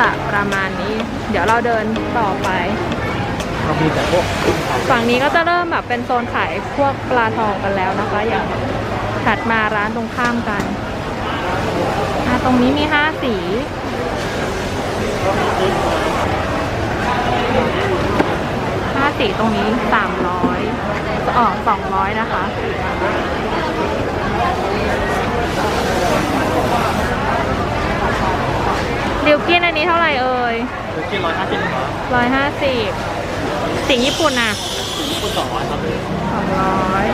จะประมาณนี้ เดี๋ยวเราเดินต่อไป เรามีแต่พวกฝั่งนี้ก็จะเริ่มแบบเป็นโซนขายพวกปลาทองกันแล้วนะคะ อย่างถัดมาร้านตรงข้ามกันอะตรงนี้มีห้าสี ห้าสีตรงนี้สามร้อยอ๋อสองร้อยนะคะ ดิวกินอันนี้เท่าไหร่เอ่ยคือกินร้อยห้าสิบครับร้อยห้าสิบสีญี่ปุ่นอะญี่ปุ่นสองร้อยครับสองร้อย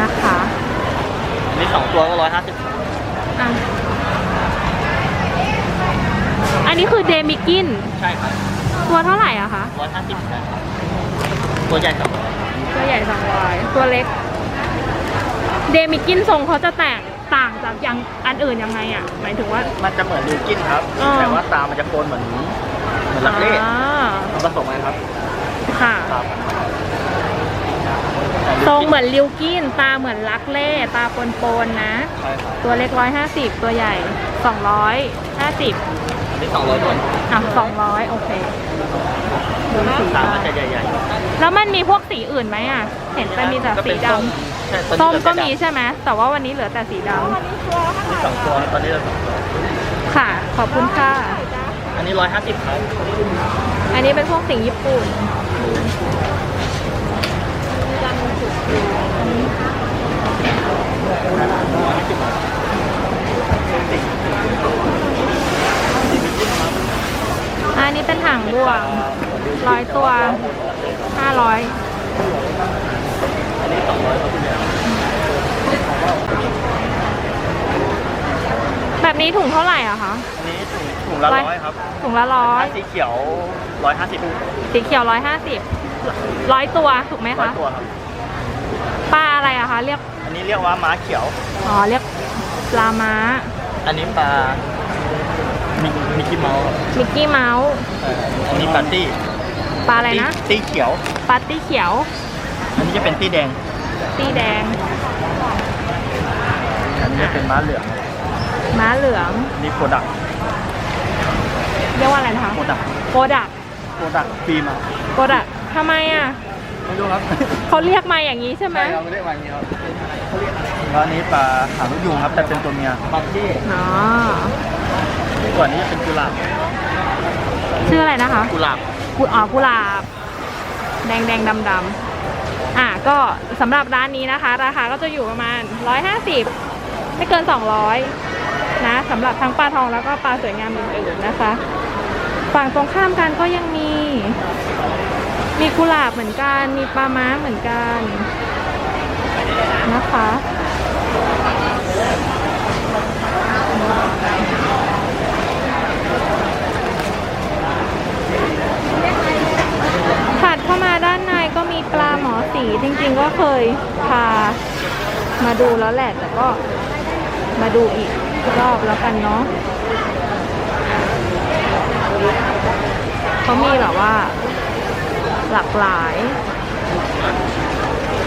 นะคะอันนี้สองตัวก็ร้อยห้าสิบอะอันนี้คือเดมิกินใช่ครับ ตัวเท่าไหร่อะคะร้อยห้าสิบตัวใหญ่สองร้อยตัวใหญ่สองร้อยตัวเล็ก เดมิกินทรงเขาจะแตก ต่างจากอย่างอันอื่นยังไงอะหมายถึงว่า มันจะเหมือนลิวกินครับอ๋อแต่ว่าตามันจะโคนเหมือนเหมือนลักเล่อ่ามันผสมกันครับค่ะครับทรงเหมือนลิวกิน ตาเหมือนลักเล่ ตาปนๆนะ ใช่ครับตัวเล็กร้อยห้าสิบตัวใหญ่สองร้อยห้าสิบอันนี้สองร้อยตัวอะสองร้อยโอเคดูสีตาได้มันจะใหญ่แล้วมันมีพวกสีอื่นไหมอะเห็นๆเป็นมีแต่ก็สีเป็นดส้มใช่ตอนำ ส้มก็มีใช่ไหมแต่ว่าวันนี้เหลือแต่สีดำมีสองตัวตอนนี้เหลือสองตัวำค่ะ ขอบคุณค่ะ อันนี้ร้อยห้าสิบครับอันนี้เป็นพวกสีญี่ปุ่น อันนี้เป็นถังบวงร้อยตัวห้าร้อยอันนี้สองร้อย แบบ นี้ถุงเท่าไหร่อะคะอันนี้ถุงถุงละร้อยร้อยครับถุงละร้อยสีเขียวร้อยห้าสิบสีเขียวร้อยห้าสิบร้อยตัวถูกไหมร้อยคะตัวครับ ปลาอะไรอะคะเรียกอันนี้เรียกว่าม้าเขียว อ๋อเรียกปลาม้าอันนี้ปลามิมิกกี้เมาส์ครับมิกกี้เมาส์เอ่ออันนี้ปลาตี้ปลาอะไรนะตี้ตี้เขียว ปลาตี้เขียว อันนี้จะเป็นตี้แดง ตี้แดง อันนี้จะเป็นม้าเหลือง ม้าเหลืองอันนี้โคดักเรียกว่าอะไรนะคะโคดักโกดักโคดักฟิล์มอะโกดักทำไมอะไม่รู้ครับเขาเรียกมาอย่างนี้ใช่ไหมใช่ครับไม่ได้มาอย่างนี้ครับแล้วอันนี้ปลาหางลูกยุงครับ แต่เป็นตัวเมียบางที่อ๋อส่วนนี้จะเป็นกุหลาบชื่ออะไรนะคะ กุหลาบกุอ๋อกุหลาบ แดงแดงดำดำๆอะก็สำหรับร้านนี้นะคะ ราคาก็จะอยู่ประมาณ 150 ไม่เกิน 200 นะสำหรับทั้งปลาทองแล้วก็ปลาสวยงามอื่นๆนะคะ ฝั่งตรงข้ามกันก็ยังมี มีกุหลาบเหมือนกัน มีปลาม้าเหมือนกันนะคะถัดเข้ามาด้านในก็มีปลาหมอสีจริงๆก็เคยพามาดูแล้วแหละแต่ก็มาดูอีก รอบแล้วกันเนาะเขามีแบบว่า หลากหลาย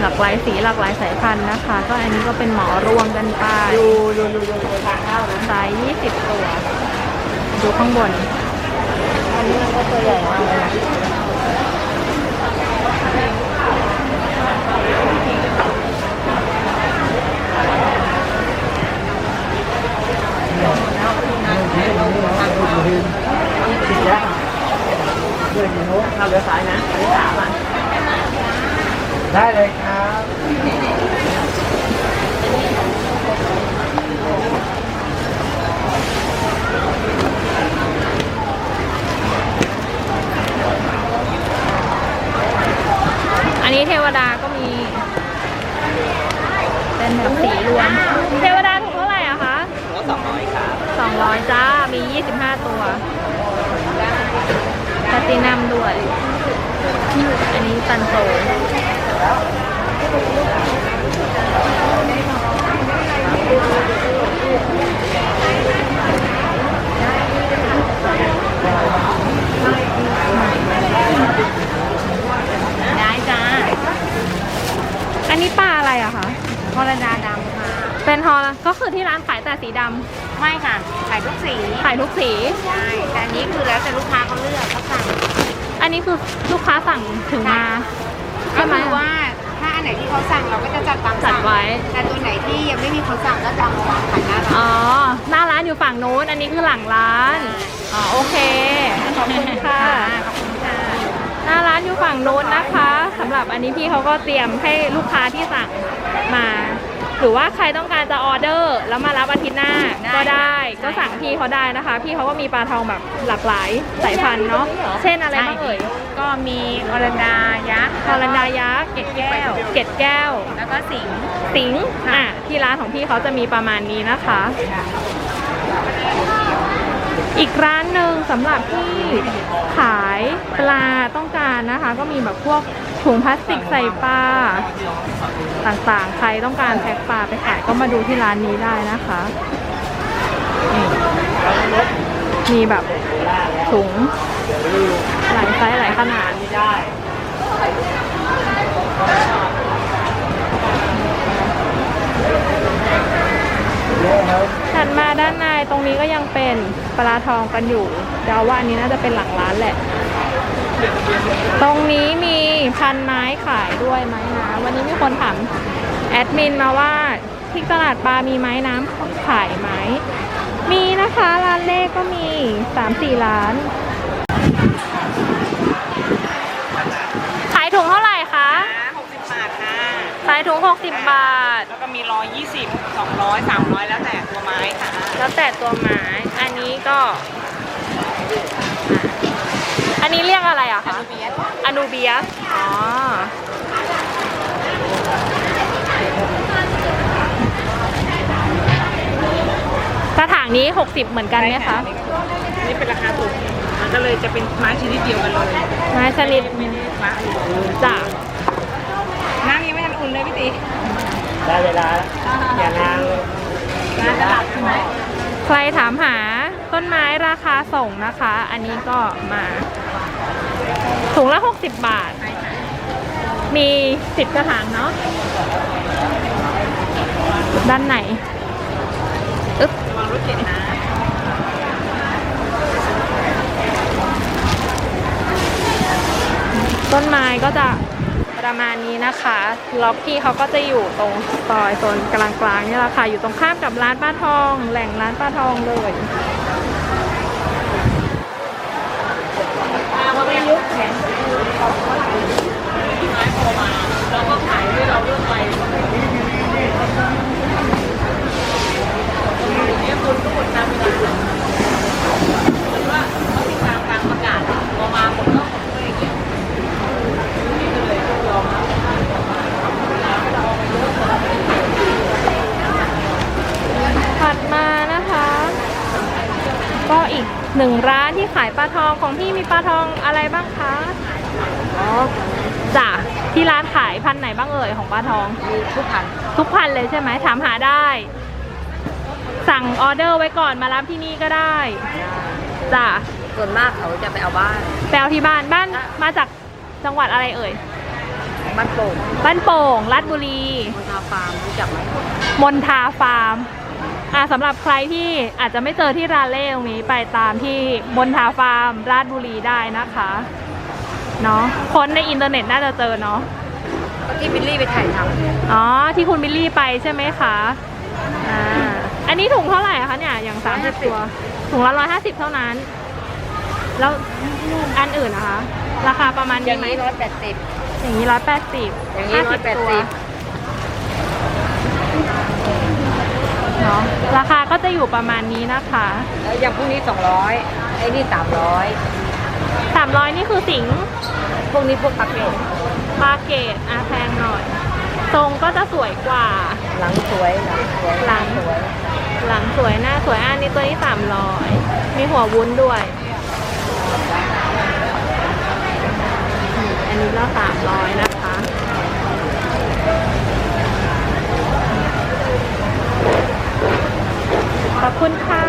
หลากหลายสีหลากหลายสายพันธุ์นะคะ ก็อันนี้ก็เป็นหมอรวงกันไปไซส์20ตัว ดูข้างบน อันนี้มันก็ตัวใหญ่มากเลย ได้เลยครับ อันนี้เทวดาก็มี เป็นแบบสีรวม เทวดาถูกเท่าไหร่อะคะก็สองร้อยครับสองร้อยจ้า มี 25 ตัวแพลตตินัมด้วย อันนี้ตันโซได้จ้า อันนี้ปลาอะไรอะคะฮอลดาดำค่ะ เป็นฮอลก็คือที่ร้านขายแต่สีดำไม่ค่ะอขายทุกสีขายทุกสี ใช่แต่อันนี้คือแล้วแต่ลูกค้าเขาเลือกเขาสั่งอันนี้คือลูกค้าสั่งถึงมา ก็ใช่ไหมคือว่าถ้าอันไหนที่เขาสั่งเราก็จะจัดตามจัสั่ดงไว้ แต่ตัวไหนที่ยังไม่มีคนสั่งก็จะเอามาวางขายหน้าร้าน อ๋อ หน้าร้านอยู่ฝั่งนู้น อันนี้คือหลังร้าน อ๋อ โอเค ขอบคุณค่ะ ขอบคุณค่ะ หน้าร้านอยู่ฝั่งนู้นนะคะสำหรับอันนี้พี่เขาก็เตรียมให้ลูกค้าที่สั่งมา หรือว่าใครต้องการจะออเดอร์ แล้วมารับอาทิตย์หน้าก็ได้ ก็สั่งพี่เขาได้นะคะ พี่เขาก็มีปลาทองแบบหลากหลายสายพันธุ์เนาะเช่นอะไรบ้างเอ่ยก็มีอรันดายักษ์ฮอลันดายักษ์เกล็ดแก้วเกล็ดแก้ว แล้วก็สิงห์สิงห์อะที่ร้านของพี่เขาจะมีประมาณนี้นะคะ อีกร้านหนึ่งสำหรับที่ขายปลาต้องการนะคะ ก็มีแบบพวกถุงพลาสติกใส่ปลาต่างๆ ใครต้องการแพ็คปลาไปขายก็มาดูที่ร้านนี้ได้นะคะมีแบบถุงหลายไซส์หลายขนาด ถัดมาด้านในตรงนี้ก็ยังเป็นปลาทองกันอยู่เดาว่าอันนี้น่าจะเป็นหลังร้านแหละ ตรงนี้มีพันไม้ขายด้วยไหมนะวันนี้มีคนถามแอดมินมาว่าที่ตลาดปลามีไม้น้ำขายไหมมีนะคะร้านเลขก็มีสามสี่ร้าน ขายถุงเท่าไหร่คะ หกสิบบาทค่ะ ขายถุง60 บาท แล้วก็มีร้อยยี่สิบสองร้อยสามร้อยแล้วแต่ตัวไม้ค่ะ แล้วแต่ตัวไม้ อันนี้ก็อะอันนี้เรียกอะไรอะคะอนูเบียสอ๋อกระถางนี้ 60 เหมือนกันไหมคะ นี่เป็นราคาถูก มันก็เลยจะเป็นไม้ชนิดเดียวกันเลย ไม้ชนิดไม่ได้ฟ้าอุ่นจ้ะน้ำยังไม่ทันอุ่ นเลยพี่ตีได้เวลาแล้วอย่างนางร้านตลาดใช่ไหมใครถามหาต้นไม้ราคาส่งนะคะ อันนี้ก็มาถุงละ 60 บาท มี 10 กระถางเนาะ ด้านไหนอึ๊บวางรถเข็นนะต้นไม้ก็จะ ประมาณนี้นะคะล็อบพี่เขาก็จะอยู่ตรงซอยโซนกลางๆนี่แหละค่ะ อยู่ตรงข้ามกับร้านป้าทอง แหล่งร้านป้าทองเลย พอไม่ยุบแขนไม้โผล่มาเราก็ขายด้วยเราเลือกไปนี่คุณทุกคนตามเวลาเหมือนว่าเขาติดตามการประกาศพอมาผมก็ผมก็อย่างเงี้ย ถัดมานะคะ ก็อีกหนึ่งร้านที่ขายปลาท องของพี่มีปลาทองอะไรบ้างคะอ๋อจ้ะที่ร้านขายพันธุ์ไหนบ้างเอ่ยของปลาทอง มีทุกพันทุกพันเลยใช่ไหมถามหาได้ สั่งออเดอร์ไว้ก่อนมารับที่นี่ก็ได้จ้ะส่วนมากเขาจะไปเอาบ้าน แปลที่บ้านบ้านมาจากจังหวัดอะไรเอ่ย บ้านโป่งบ้านโป่งราชบุรีมณฑาฟาร์มรู้จักไหมมนทาฟาร์ม อ่าสำหรับใครที่อาจจะไม่เจอที่ร้านเล่ตรงนี้ไปตามที่มนทาฟาร์มราชบุรีได้นะคะเนาะคนในอินเทอร์เน็ตน่าจะเจอเนาะก็ที่บิลลี่ไปถ่ายทำอ๋อที่คุณบิลลี่ไปใช่ไหมคะอ่าอันนี้ถุงเท่าไหร่คะเนี่ยอย่างสามสิบตัวถุงละร้อยห้าสิบเท่านั้น แล้วอันอื่นนะคะ ราคาประมาณอนี้ย่างไหมนี้ร้อยแปดสิบอย่างนี้ร้อยแปดสิบอย่างนี้180ตัว เนาะราคาก็จะอยู่ประมาณนี้นะคะ แล้วอย่างพวกนี้สองร้อยไอ้นี่สามร้อยสามร้อยนี่คือสิงห์พวกนี้พวกปากเกตปาเกตอาแพงหน่อย ทรงก็จะสวยกว่า หลังสวยหลังสวยหลัง สวยหลังสวยหน้าสวยอันนี้ตัวนี้สามร้อยมีหัววุ้นด้วยอืมอันนี้ก็สามร้อยนะคะ ขอบคุณค่ะ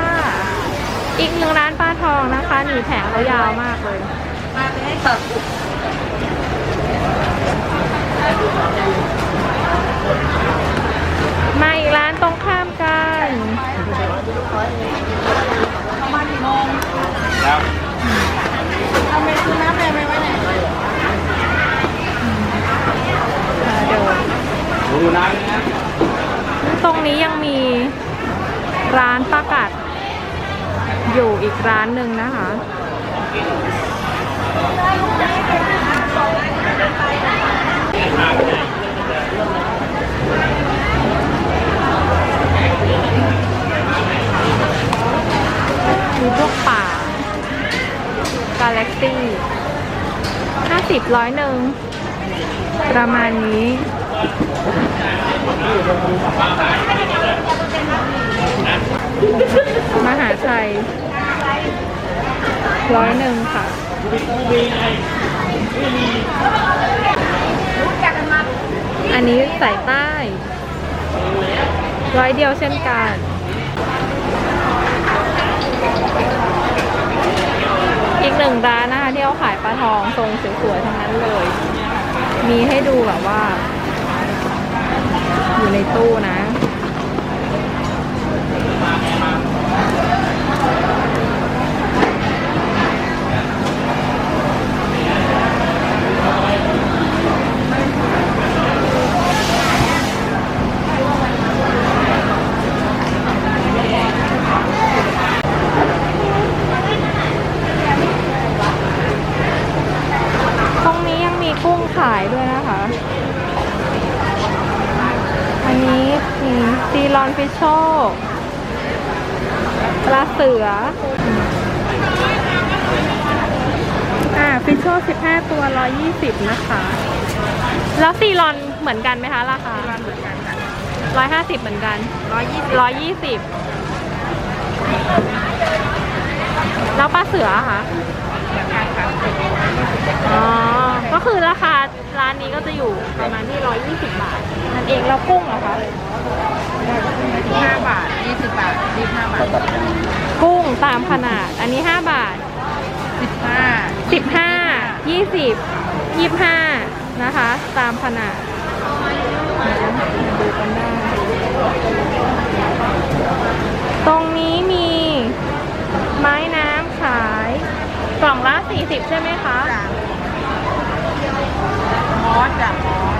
อีกหนึ่งร้านป้าทองนะคะหนีแผงเขายาวมากเลยมาไปให้ตัดมาอีกร้านตรงข้ามกันประมาณกี่โมงแล้วทำาไปซื้อน้ำอะไไปไว้ไหนเดูน้ำตรงนี้ยังมี ร้านประกัด อยู่อีกร้านหนึ่งนะคะ มีพวกป่ากาแล็กซี่ห้าสิบร้อยหนึ่ง ประมาณนี้ มหาชัยร้อยหนึ่งค่ะอันนี้สายใต้ ร้อยเดียวเช่นกันอีกหนึ่งร้านนะคะที่เขาขายปลาทองทรงสวยๆทั้งนั้นเลย มีให้ดูแบบว่า อยู่ในตู้นะ ตรงนี้ยังมีกุ้งขายด้วยนะคะ อันนี้มีซีรอนฟิชโชปลา เสือ อ่าฟิชโช15ตัว120นะคะ แล้วซีรอนเหมือนกันไหมคะราคาเหมือนกันค่ะ150เหมือนกันร้อยยี่สิบ120แล้วปลาเสืออะคะ อ๋อ ก็คือราคาร้านนี้ก็จะอยู่ประมาณที่ 120 บาท นั่นเองแล้วกุ้งเหรอคะห้าบาทยี่สิบบาทยี่สิบห้าบาท กุ้งตามขนาด อันนี้ 5 บาทสิบห้า15 20 25 นะคะ ตามขนาดนะมาดูกันได้ ตรงนี้มีไม้น้ำขายกล่องละ 40 ใช่ไหมคะจากมอสจากมอส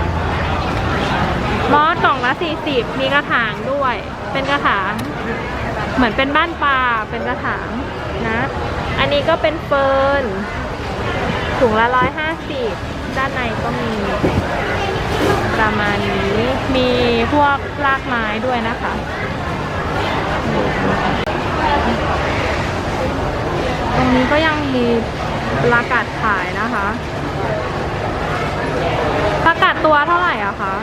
มอสกล่องละ40 มีกระถางด้วย เป็นกระถาง เหมือนเป็นบ้านปลาเป็นกระถางนะ อันนี้ก็เป็นเฟิร์นถุงละ150ด้านในก็มี ประมาณนี้มีพวกรากไม้ด้วยนะคะ ตรงนี้ก็ยังมี ประกาศขายนะคะ ประกาศตัวเท่าไหร่อะคะ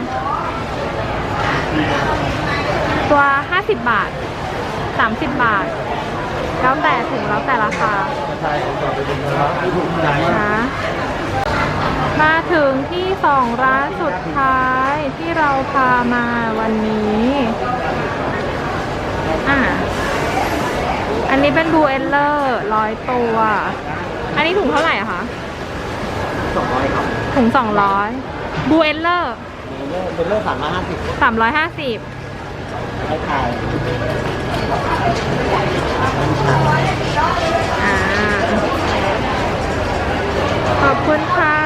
ตัว 50 บาท 30 บาท แล้วแต่ถุงแล้วแต่ราคามานที่ถูกใจนะมาถึงที่สองร้านสุดท้ายที่เราพามาวันนี้ อะ อันนี้เป็นบูเอลเลอร์ร้อยตัว อันนี้ถุงเท่าไหร่อะคะสองร้อยครับถุงสองร้อยบูเอลเลอร์เป็นเรื่องสามร้อยห้าสิบสามร้อยห้าสิบให้ทายอ่าขอบคุณค่ะ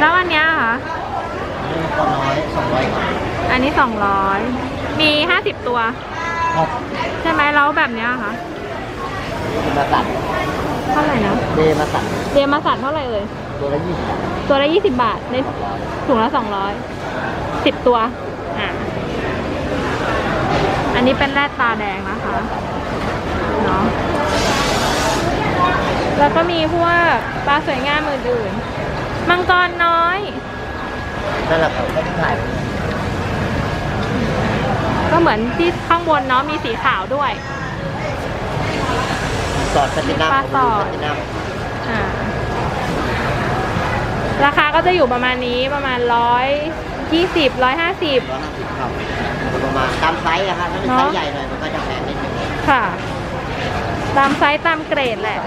แล้วอันเนี้ยค่ะ นี่ก็น้อยสองร้อยครับอันนี้สองร้อยมีห้าสิบตัว ครับใช่ไหมแล้วแบบเนี้ยค่ะมาตัด เท่าไหร่นะเดมาตัดเดียมาสัตว์เท่าไหร่เอ่ยตัวละยี่สิบบาทตัวละยี่สิบบาทในถุงละสองร้อยสิบตัวอะอันนี้เป็นแรดตาแดงนะคะเนาะแล้วก็มีพวกปลาสวยงามอื่นๆมังกรน้อย นั่นแหละครับไม่ได้ถ่ายก็เหมือนที่ข้างบนเนาะมีสีขาวด้วย สอดแพลตินัมปลาสอด แพลตินัมอ่าราคาก็จะอยู่ประมาณนี้ประมาณร้อยยี่สิบร้อยห้าสิบ ร้อยห้าสิบครับประมาณตามไซส์อะครับถ้าเป็นไซส์ใหญ่หน่อยมันก็จะแพงนิดนึงค่ะ ตามไซส์ตามเกรดแหละ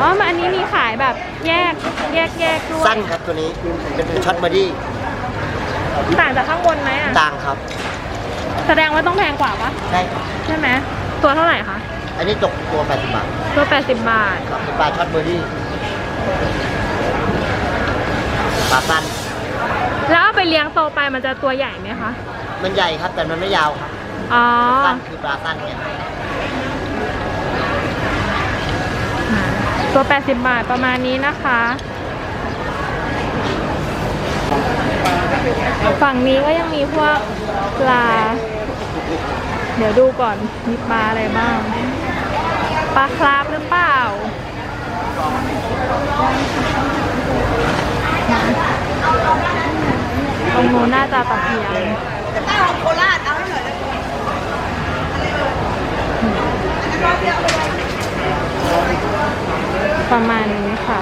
อ๋อมาอันนี้มีขายแบบแยกแยกแยกด้วย สั้นครับตัวนี้เป็นช็อตบอดี้ต่างจากข้างบนไหมอะ ต่างครับแสดงว่าต้องแพงกว่าปะใช่ครับใช่ไหม ตัวเท่าไหร่คะ อันนี้ตกตัว 80 บาทตัว80 บาท ครับเป็นปลาช็อตบอดี้ปลาสั้นแล้วเอาไปเลี้ยงโตไปมันจะตัวใหญ่ไหมคะ มันใหญ่ครับ แต่มันไม่ยาวครับอ๋อ สั้นคือปลาสั้นเนี่ยตัว 80 บาทประมาณนี้นะคะ ฝั่งนี้ก็ยังมีพวกปลา เดี๋ยวดูก่อนมีปลาอะไรบ้าง ปลาคราบหรือเปล่า ตรงนู้นน่าจะตะเพียนโคราชเอาให้หน่อยประมาณนี้ค่ะ